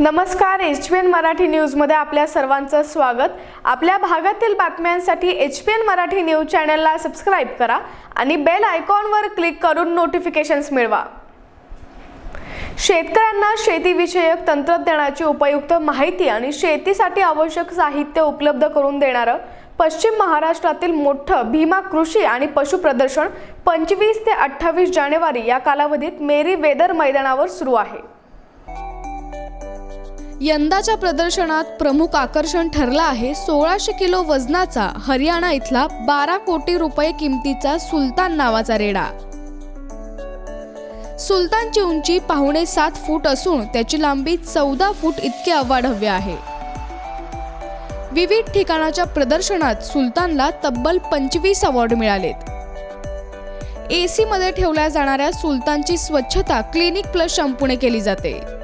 नमस्कार H P N Marathi न्यूजमध्ये आपल्या सर्वांचं स्वागत. आपल्या भागातील बातम्यांसाठी H P N Marathi news चॅनलला सबस्क्राईब करा आणि बेल आयकॉनवर क्लिक करून नोटिफिकेशन्स मिळवा. शेतकऱ्यांना शेतीविषयक तंत्रज्ञानाची उपयुक्त माहिती आणि शेतीसाठी आवश्यक साहित्य उपलब्ध करून देणारं पश्चिम महाराष्ट्रातील मोठं भीमा कृषी आणि पशु प्रदर्शन पंचवीस ते अठ्ठावीस जानेवारी या कालावधीत मेरी वेदर मैदानावर सुरू आहे. यंदाच्या प्रदर्शनात प्रमुख आकर्षण ठरला आहे सोळाशे किलो वजनाचा हरियाणा इथला बारा कोटी रुपये किमतीचा सुलतान नावाचा रेडा. सुलतानची उंची पाहुणे सात फूट असून त्याची लांबी चौदा फूट इतके अवाढव्य आहे. विविध ठिकाणाच्या प्रदर्शनात सुलतानला तब्बल पंचवीस अवॉर्ड मिळालेत. एसी मध्ये ठेवल्या जाणाऱ्या सुलतानची स्वच्छता क्लिनिक प्लस शॅम्पूने केली जाते.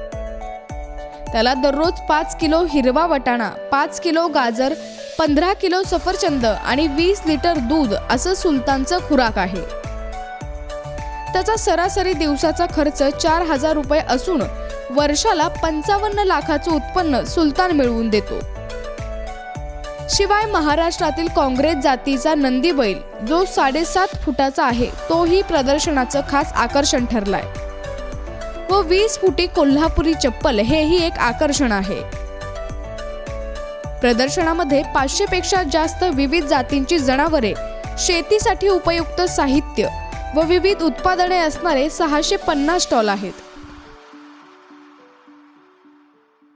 त्याला दररोज पाच किलो हिरवा वटाणा पाच किलो गाजर पंधरा किलो सफरचंद आणि वीस लिटर दूध असं सुलतानचं खुराक आहे. त्याचा सरासरी दिवसाचा खर्च चार हजार रुपये असून वर्षाला पंचावन्न लाखाचं उत्पन्न सुलतान मिळवून देतो. शिवाय महाराष्ट्रातील काँग्रेस जातीचा नंदी बैल जो साडेसात फुटाचा आहे तोही प्रदर्शनाचं खास आकर्षण ठरलाय. व वीस फुटी कोल्हापुरी चप्पल हेही एक आकर्षण आहे. प्रदर्शनामध्ये पाचशे पेक्षा जास्त विविध जातींची जनावरे शेतीसाठी उपयुक्त साहित्य व विविध उत्पादने असणारे सहाशे पन्नास स्टॉल आहेत.